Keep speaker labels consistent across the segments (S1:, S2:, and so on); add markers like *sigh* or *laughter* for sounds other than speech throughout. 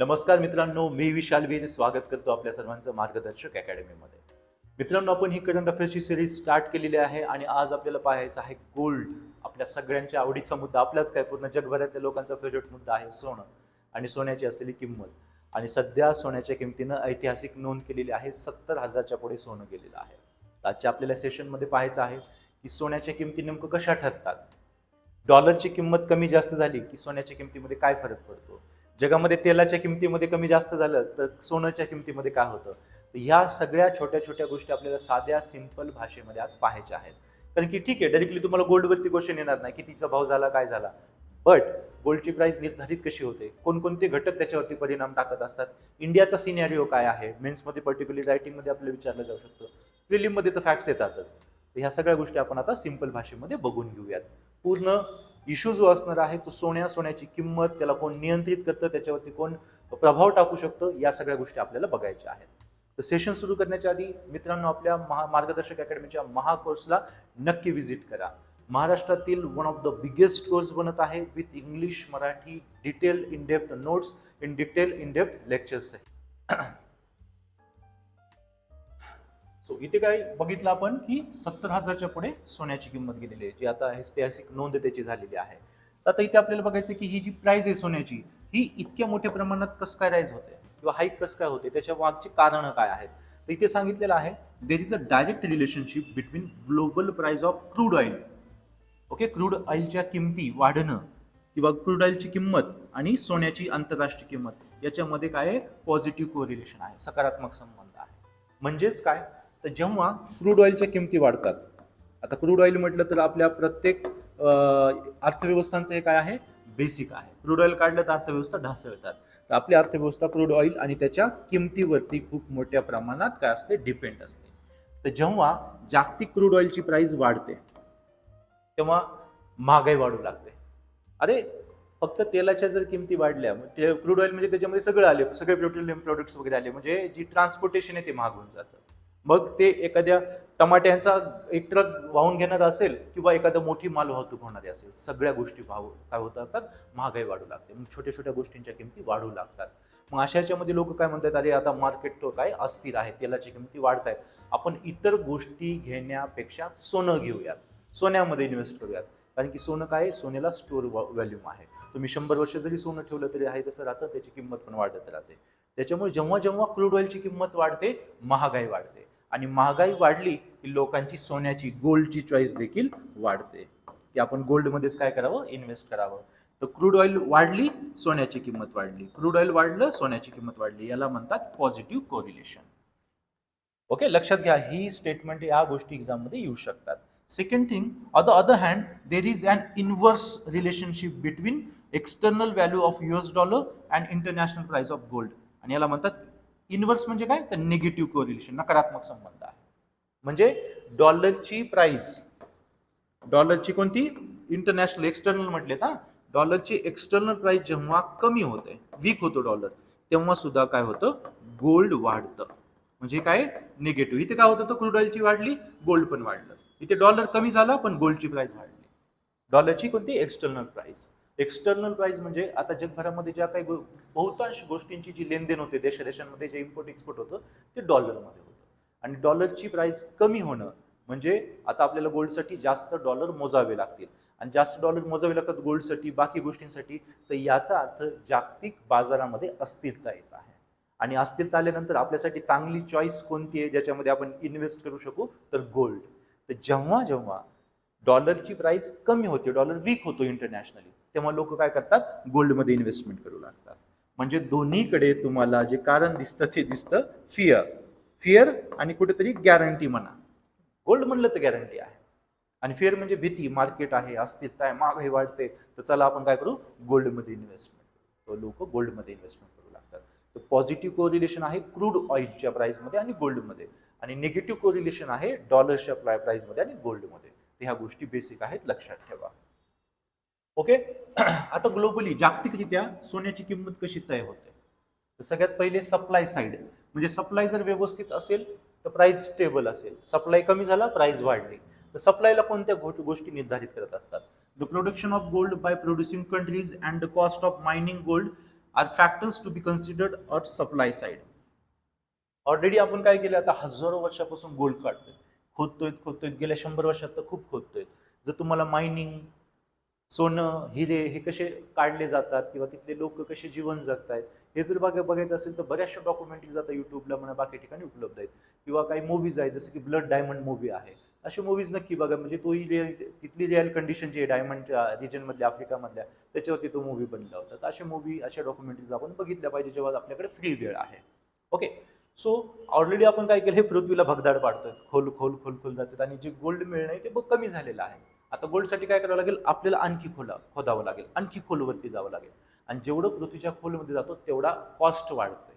S1: नमस्कार मित्रांनो मी विशाल वीर. स्वागत करतो आपल्या सर्वांचं मार्गदर्शक अकॅडमीमध्ये. मित्रांनो आपण ही करंट अफेअर्सची सिरीज स्टार्ट केलेली आहे आणि आज आपल्याला पाहायचं आहे गोल्ड आपल्या सगळ्यांच्या आवडीचा मुद्दा आपलाच काय? पूर्ण जगभरातल्या लोकांचा फेवरेट मुद्दा आहे सोनं आणि सोन्याची असलेली किंमत. आणि सध्या सोन्याच्या किमतीनं ऐतिहासिक नोंद केलेली आहे सत्तर हजारच्या पुढे सोनं गेलेलं आहे. आजच्या आपल्याला सेशनमध्ये पाहायचं आहे की सोन्याच्या किमती नेमकं कशा ठरतात? डॉलरची किंमत कमी जास्त झाली की सोन्याच्या किमतीमध्ये काय फरक पडतो? जगामध्ये तेलाच्या किमतीमध्ये कमी जास्त झालं तर सोन्याच्या किमतीमध्ये काय होतं? तर ह्या सगळ्या छोट्या छोट्या गोष्टी आपल्याला साध्या सिंपल भाषेमध्ये आज पाहायच्या आहेत. कारण की ठीक आहे डायरेक्टली तुम्हाला गोल्डवरती क्वेश्चन येणार नाही की तिचा भाव झाला काय झाला. बट गोल्डची प्राइस निर्धारित कशी होते? कोणकोणते घटक त्याच्यावरती परिणाम टाकत असतात? इंडियाचा सिनेरिओ काय आहे? मेन्समध्ये पर्टिक्युलर रायटिंगमध्ये आपल्याला विचारलं जाऊ शकतं. प्रिलिममध्ये तर फॅक्ट्स येतातच. ह्या सगळ्या गोष्टी आपण आता सिंपल भाषेमध्ये बघून घेऊयात. पूर्ण इश्यू जो असणार आहे तो सोन्या सोन्याची किंमत त्याला कोण नियंत्रित करतं त्याच्यावरती कोण प्रभाव टाकू शकतं या सगळ्या गोष्टी आपल्याला बघायच्या आहेत. तर सेशन सुरू करण्याच्या आधी मित्रांनो आपल्या महा मार्गदर्शक अकॅडमीच्या महाकोर्सला नक्की व्हिजिट करा. महाराष्ट्रातील one of the biggest course बनत आहे with English Marathi detail in depth notes in detail in depth lectures so इथे काय बघितलं आपण की सत्तर हजारच्या पुढे सोन्याची किंमत गेलेली आहे. जी आता ऐतिहासिक नोंद त्याची झालेली आहे. तर आता इथे आपल्याला बघायचं की ही जी प्राइस आहे सोन्याची ही इतक्या मोठ्या प्रमाणात कसं काय राईज होते? किंवा हाईक कसं काय होते? त्याच्या मागची कारणं काय आहेत? तर इथे सांगितलेलं आहे there is a direct relationship between global price of crude oil okay crude ऑइलच्या किमती वाढणं किंवा क्रूड ऑइलची किंमत आणि सोन्याची आंतरराष्ट्रीय किंमत याच्यामध्ये काय आहे? पॉझिटिव्ह कोरिलेशन आहे सकारात्मक संबंध आहे. म्हणजेच काय? तर जेव्हा क्रूड ऑइलच्या किमती वाढतात आता क्रूड ऑइल म्हटलं तर आपल्या प्रत्येक अर्थव्यवस्थांचं हे काय आहे? बेसिक आहे. क्रूड ऑइल काढलं तर अर्थव्यवस्था ढासळतात. तर आपली अर्थव्यवस्था क्रूड ऑइल आणि त्याच्या किमतीवरती खूप मोठ्या प्रमाणात काय असते? डिपेंड असते. तर जेव्हा जागतिक क्रूड ऑइलची प्राइस वाढते तेव्हा महागाई वाढू लागते. अरे फक्त तेलाच्या जर किमती वाढल्या क्रूड ऑइल म्हणजे त्याच्यामध्ये सगळं आले सगळे पेट्रोलियम प्रोडक्ट्स वगैरे आले म्हणजे जी ट्रान्सपोर्टेशन आहे ते महाग होऊन जातं. मग ते एखाद्या टमाट्यांचा एक ट्रक वाहून घेण्यात असेल किंवा एखादं मोठी माल वाहतूक होणारी असेल सगळ्या गोष्टी भाव काय होत असतात महागाई वाढू लागते. मग छोट्या छोट्या गोष्टींच्या किमती वाढू लागतात. मग अशा याच्यामध्ये लोक काय म्हणतात अरे आता मार्केट तो काय अस्थिर आहे तेलाची किमती वाढत आहेत आपण इतर गोष्टी घेण्यापेक्षा सोनं घेऊयात. सोन्यामध्ये इन्व्हेस्ट करूयात. कारण की सोनं काय? सोन्याला स्टोर व्हॅल्यूम आहे. तुम्ही शंभर वर्ष जरी सोनं ठेवलं तरी आहे तसं राहतं त्याची किंमत पण वाढत राहते. त्याच्यामुळे जेव्हा जेव्हा क्रूड ऑइलची किंमत वाढते महागाई वाढते. आणि महागाई वाढली की लोकांची सोन्याची गोल्डची चॉईस देखील वाढते. की आपण गोल्डमध्येच काय करावं? इन्व्हेस्ट करावं. तर क्रूड ऑइल वाढली सोन्याची किंमत वाढली. क्रूड ऑइल वाढलं सोन्याची किंमत वाढली. याला म्हणतात पॉझिटिव्ह कोरिलेशन ओके लक्षात घ्या ही स्टेटमेंट या गोष्टी एक्झाममध्ये येऊ शकतात. Second thing on the other hand there is an inverse relationship between external value of US dollar and international price of gold आणि याला म्हणतात इन्व्हर्स म्हणजे काय? तर निगेटिव्ह कोरिलेशन नकारात्मक संबंध आहे. म्हणजे डॉलरची प्राइस डॉलरची कोणती? इंटरनॅशनल एक्सटर्नल म्हटले तर डॉलरची एक्सटर्नल प्राइस जेव्हा कमी होते वीक होतो डॉलर तेव्हा सुद्धा काय होतं? गोल्ड वाढतं. म्हणजे काय? निगेटिव्ह. इथे काय होतं? तर क्रूड ऑइलची वाढली गोल्ड पण वाढलं. इथे डॉलर कमी झाला पण गोल्डची प्राइस वाढली. डॉलरची कोणती? External price. एक्सटर्नल प्राईज म्हणजे आता जगभरामध्ये ज्या काही बहुतांश गोष्टींची जी लेनदेन होते देशादेशांमध्ये जे इम्पोर्ट एक्सपोर्ट होतं ते डॉलरमध्ये होतं. आणि डॉलरची प्राईज कमी होणं म्हणजे आता आपल्याला गोल्डसाठी जास्त डॉलर मोजावे लागतील. आणि जास्त डॉलर मोजावे लागतात गोल्डसाठी बाकी गोष्टींसाठी तर याचा अर्थ जागतिक बाजारामध्ये अस्थिरता येत आहे. आणि अस्थिरता आल्यानंतर आपल्यासाठी चांगली चॉईस कोणती आहे ज्याच्यामध्ये आपण इन्व्हेस्ट करू शकू? तर गोल्ड तर जेव्हा जेव्हा डॉलरची प्राइस कमी होते. डॉलर वीक होतो इंटरनॅशनली तेव्हा लोक काय करतात? गोल्डमध्ये इन्व्हेस्टमेंट करू लागतात. म्हणजे दोन्हीकडे तुम्हाला जे कारण दिसतं ते दिसतं फिअर फिअर आणि कुठेतरी गॅरंटी म्हणा. गोल्ड म्हणलं तर गॅरंटी आहे. आणि फिअर म्हणजे भीती. मार्केट आहे अस्थिरता आहे महागाई वाढते. तर चला आपण काय करू? गोल्डमध्ये इन्व्हेस्टमेंट तो लोक गोल्डमध्ये इन्व्हेस्टमेंट करू लागतात. तर पॉझिटिव्ह कोरिलेशन आहे क्रूड ऑइलच्या प्राईजमध्ये आणि गोल्डमध्ये आणि निगेटिव्ह कोरिलेशन आहे डॉलरच्या प्राईजमध्ये आणि गोल्डमध्ये तर ह्या गोष्टी बेसिक आहेत लक्षात ठेवा. ओके *clears throat* आता ग्लोबली जागतिकरित्या सोन्याची किंमत कशी तय होते? तर सगळ्यात पहिले सप्लाय साईड म्हणजे सप्लाय जर व्यवस्थित असेल तर प्राइस स्टेबल असेल. सप्लाय कमी झाला प्राइस वाढली. तर सप्लायला कोणत्या गोष्टी निर्धारित करत असतात? The production of gold by producing countries and the cost of mining gold are factors to be considered at supply side already आपण काय केलं? आता हजारो वर्षापासून गोल्ड काढतोय. खोदतोय खोदतोय गेल्या शंभर वर्षात तर खूप खोदतोय जर तुम्हाला मायनिंग सोनं हिरे हे कसे काढले जातात किंवा तिथले लोक कसे जीवन जगतायत हे जर बघा बघायचं असेल तर बऱ्याचशा डॉक्युमेंटरीज जातात युट्यूबला म्हणा बाकी ठिकाणी उपलब्ध आहेत. किंवा काही मूवीज आहेत जसं की ब्लड डायमंड मूवी आहे. असे मूवीज नक्की बघा. म्हणजे तोही रिअल तिथली रिअल कंडिशन जी आहे डायमंडच्या रिजनमधल्या आफ्रिकामधल्या त्याच्यावरती तो मूवी बनला होता. तर असे मूवी अशा डॉक्युमेंटरीज आपण बघितल्या पाहिजे जेव्हा आपल्याकडे फ्री वेळ आहे. ओके सो ऑलरेडी आपण काय केलं हे पृथ्वीला भगदाड पाडतात खोल खोल खोल खोल जातात. आणि जे गोल्ड मिळणं आहे ते बघ कमी झालेलं आहे. आता गोल्डसाठी काय करावं लागेल? आपल्याला आणखी खोला खोदावं लागेल. आणखी खोलवरती जावं लागेल. आणि जेवढं पृथ्वीच्या खोलमध्ये जातो तेवढा कॉस्ट वाढतोय.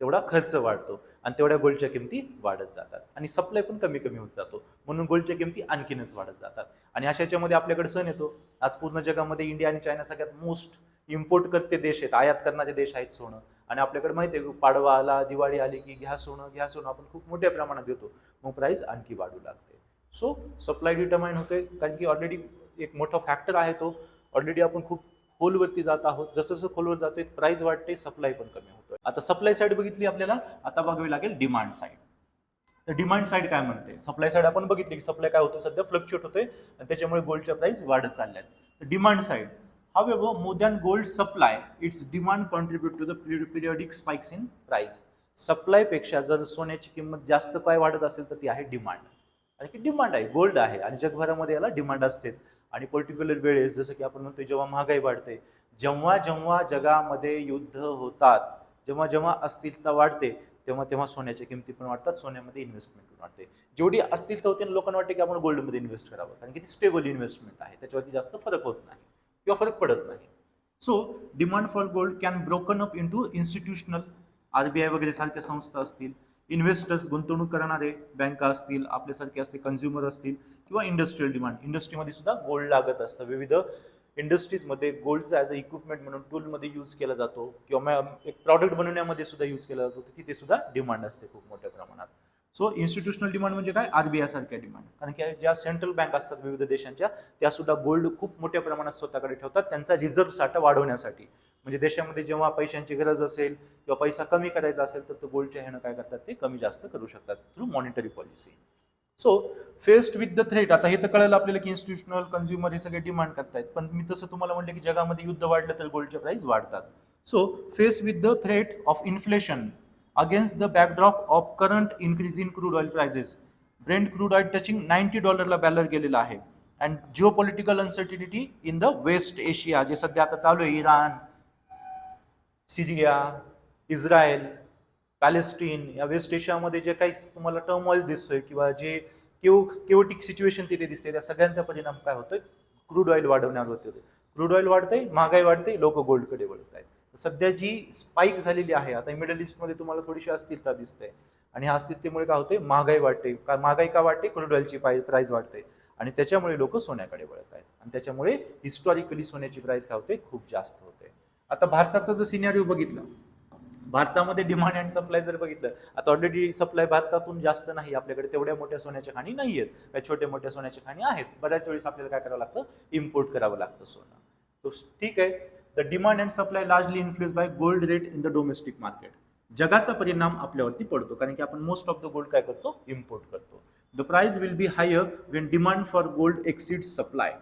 S1: तेवढा खर्च वाढतो. आणि तेवढ्या गोल्डच्या किमती वाढत जातात. आणि सप्लाय पण कमी कमी होत जातो. म्हणून गोल्डच्या किमती आणखीनच वाढत जातात. आणि अशा याच्यामध्ये आपल्याकडे सण येतो. आज पूर्ण जगामध्ये इंडिया आणि चायना सगळ्यात मोस्ट इम्पोर्ट करते देश आहेत आयात करणारे देश आहेत सोनं. आणि आपल्याकडे माहिती आहे पाडवा आला दिवाळी आली की घ्या सोनं घ्या सोनं आपण खूप मोठ्या प्रमाणात देतो. मग प्राईस आणखी वाढू लागते. सो सप्लाय डिटर्माइन होते कारण की ऑलरेडी एक मोठा फॅक्टर आहे तो. ऑलरेडी आपण खूप खोलवरती जात आहोत. जसं जसं खोलवर जातोय प्राईस वाढते सप्लाय पण कमी होतोय. आता सप्लाय साईड बघितली आपल्याला आता बघावी लागेल डिमांड साईड तर डिमांड साईड काय म्हणते? सप्लाय साईड आपण बघितली की सप्लाय काय होतं सध्या फ्लक्च्युएट होते आणि त्याच्यामुळे गोल्डच्या प्राइस वाढत चालल्या आहेत तर demand side However, more than gold supply, its demand contribute to the periodic spikes in price. सप्लायपेक्षा जर सोन्याची किंमत जास्त काय वाढत असेल तर ती आहे डिमांड आणि की डिमांड आहे गोल्ड आहे आणि जगभरामध्ये याला डिमांड असतेच. आणि पर्टिक्युलर वेळेस जसं की आपण म्हणतो जेव्हा महागाई वाढते जेव्हा जेव्हा जगामध्ये युद्ध होतात जेव्हा जेव्हा अस्थिरता वाढते तेव्हा तेव्हा सोन्याच्या किमती पण वाढतात सोन्यामध्ये इन्व्हेस्टमेंट पण वाढते. जेवढी अस्थिरता होते लोकांना वाटते की आपण गोल्डमध्ये इन्व्हेस्ट करावं कारण की ती स्टेबल इन्व्हेस्टमेंट आहे त्याच्यावरती जास्त फरक होत नाही. किंवा फरक पडत नाही. So demand for gold can broken up into institutional R B I वगैरे सारख्या संस्था असतील इन्व्हेस्टर्स गुंतवणूक करणारे बँका असतील आपल्यासारखे असते कन्झ्युमर असतील किंवा इंडस्ट्रीयल डिमांड इंडस्ट्रीमध्ये सुद्धा गोल्ड लागत असतं. विविध इंडस्ट्रीजमध्ये गोल्डचा ॲज अ इक्विपमेंट म्हणून टूलमध्ये यूज केला जातो किंवा मॅ- एक प्रॉडक्ट बनवण्यामध्ये सुद्धा यूज केला जातो. तिथे सुद्धा डिमांड असते खूप मोठ्या प्रमाणात. सो इन्स्टिट्यूशनल डिमांड म्हणजे काय? आरबीआय सारख्या डिमांड कारण की ज्या सेंट्रल बँक असतात विविध देशांच्या त्या सुद्धा गोल्ड खूप मोठ्या प्रमाणात स्वतःकडे ठेवतात. त्यांचा रिझर्व्ह साठा वाढवण्यासाठी. म्हणजे देशामध्ये जेव्हा पैशांची गरज असेल किंवा पैसा कमी करायचा असेल तर तो गोल्डच्या ह्यानं काय करतात? ते कमी जास्त करू शकतात through monetary policy so faced with the threat आता हे तर कळलं आपल्याला की इन्स्टिट्यूशनल कन्झ्युमर हे सगळे डिमांड करतायत. पण मी तसं तुम्हाला म्हटलं की जगामध्ये युद्ध वाढलं तर गोल्डचे प्राइस वाढतात. So face with the threat of inflation against the backdrop of current increase in crude oil prices Brent crude oil touching ninety डॉलरला baler गेलेला आहे. And geopolitical uncertainty in the west Asia जे सध्या आता चालू आहे Iran Syria Israel Palestine या waste एशियामध्ये जे काही तुम्हाला टर्मॉइल दिसतोय किंवा जे केव केवटिक सिच्युएशन तिथे दिसते त्या सगळ्यांचा परिणाम काय होतोय? क्रूड ऑइल वाढवण्यावरती होते क्रूड ऑइल वाढतंय महागाई वाढते लोक गोल्डकडे वळत आहेत सध्या जी स्पाईक झालेली आहे आता मिडल ईस्टमध्ये तुम्हाला थोडीशी अस्थिरता दिसते. आणि ह्या अस्थिरतेमुळे काय होते महागाई वाटते का महागाई का वाटते क्रूड ऑइलची प्राईज वाढते. आणि त्याच्यामुळे लोक सोन्याकडे वळत आहेत. आणि त्याच्यामुळे हिस्टॉरिकली सोन्याची प्राईस काय होते? खूप जास्त होते. आता भारताचा जर सिनेरिओ बघितलं भारतामध्ये डिमांड अँड सप्लाय जर बघितलं आता ऑलरेडी सप्लाय भारतातून जास्त नाही आपल्याकडे तेवढ्या मोठ्या सोन्याच्या खाणी नाही आहेत काही छोट्या मोठ्या सोन्याच्या खाणी आहेत. बऱ्याच वेळेस आपल्याला काय करावं लागतं? इम्पोर्ट करावं लागतं सोनं. तो ठीक आहे. The demand and supply largely influence by gold rate in the domestic market जगाचा परिणाम आपल्यावरती पडतो कारण की आपण मोस्ट ऑफ द गोल्ड काय करतो? इम्पोर्ट करतो. The price will be higher when demand for gold exceed supply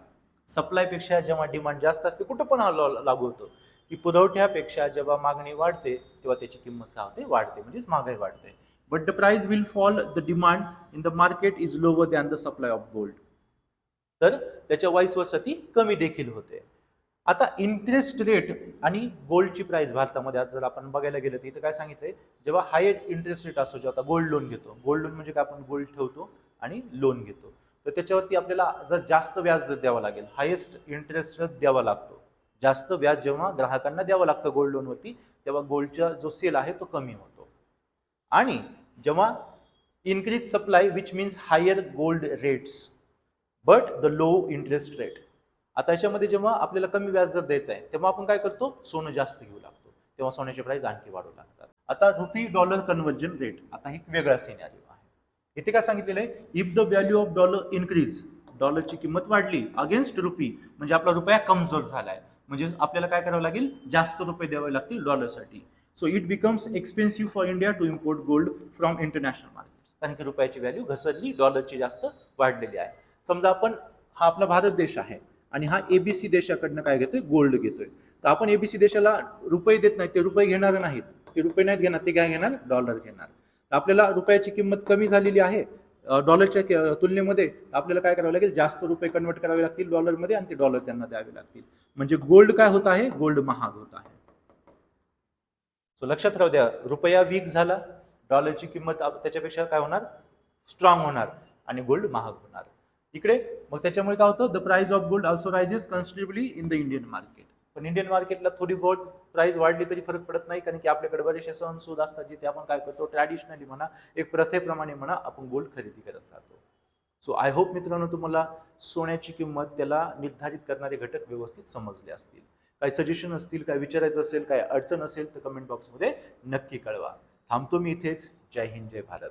S1: सप्लायपेक्षा जेव्हा डिमांड जास्त असते कुठं पण लागू होतो. की पुरवठ्यापेक्षा जेव्हा मागणी वाढते तेव्हा त्याची किंमत काय होते? वाढते म्हणजेच महागाई वाढते. But the price will fall the demand in the market is lower than the supply of gold तर त्याच्या वाईस वर्षा ती कमी देखील होते. आता इंटरेस्ट रेट आणि गोल्डची प्राइस भारतामध्ये आज जर आपण बघायला गेलं तर इथं काय सांगितलंय? जेव्हा हाय इंटरेस्ट रेट असतो जेव्हा आता गोल्ड लोन घेतो. गोल्ड लोन म्हणजे काय? आपण गोल्ड ठेवतो आणि लोन घेतो. तर त्याच्यावरती आपल्याला जर जास्त व्याज जर द्यावं लागेल हायेस्ट इंटरेस्ट रेट द्यावा लागतो. जास्त व्याज जेव्हा ग्राहकांना द्यावं लागतं गोल्ड लोनवरती तेव्हा गोल्डचा जो सेल आहे तो कमी होतो. आणि जेव्हा increase supply which means higher gold rates but the low interest rate आता याच्यामध्ये जेव्हा आपल्याला कमी व्याज दर द्यायचा आहे तेव्हा आपण काय करतो? सोनं जास्त घेऊ लागतो. तेव्हा सोन्याचे प्राइस आणखी वाढू लागतात. आता रुपी डॉलर कन्व्हर्जन रेट आता एक वेगळा सिनेरिओ आहे. इथे काय सांगितलेलं आहे? If the value of dollar increase डॉलरची किंमत वाढली अगेन्स्ट रुपी म्हणजे आपला रुपया कमजोर झालाय. म्हणजे आपल्याला काय करावं लागेल? जास्त रुपये द्यावे लागतील डॉलरसाठी so it becomes expensive for India to import gold from international market कारण की रुपयाची व्हॅल्यू घसरली डॉलरची जास्त वाढलेली आहे. समजा आपण हा आपला भारत देश आहे. आणि हा एबीसी देशाकडनं काय घेतोय? गोल्ड घेतोय. तर आपण एबीसी देशाला रुपये देत नाही ते रुपये घेणार नाहीत. ते रुपये नाहीत घेणार ते काय घेणार? डॉलर घेणार. तर आपल्याला रुपयाची किंमत कमी झालेली आहे डॉलरच्या तुलनेमध्ये आपल्याला काय करावं लागेल? जास्त रुपये कन्वर्ट करावे लागतील डॉलरमध्ये आणि ते डॉलर त्यांना द्यावे लागतील. म्हणजे गोल्ड काय होत आहे? गोल्ड महाग होत आहे. सो लक्षात राहू द्या रुपया वीक झाला डॉलरची किंमत त्याच्यापेक्षा काय होणार? स्ट्रॉंग होणार आणि गोल्ड महाग होणार. इकडे. मग त्याच्यामुळे काय होतं? The price of gold also rises considerably in the Indian market पण इंडियन मार्केटला थोडी बहुत प्राइस वाढली तरी फरक पडत नाही कारण की आपल्याकडे बरेचसे सण सूद असतात जिथे आपण काय करतो? ट्रॅडिशनली म्हणा एक प्रथेप्रमाणे म्हणा आपण गोल्ड खरेदी करत राहतो. सो आय होप मित्रांनो तुम्हाला सोन्याची किंमत त्याला निर्धारित करणारे घटक व्यवस्थित समजले असतील. काही सजेशन असतील काय विचारायचं असेल काय अडचण असेल तर कमेंट बॉक्समध्ये नक्की कळवा. थांबतो मी इथेच. जय हिंद जय भारत.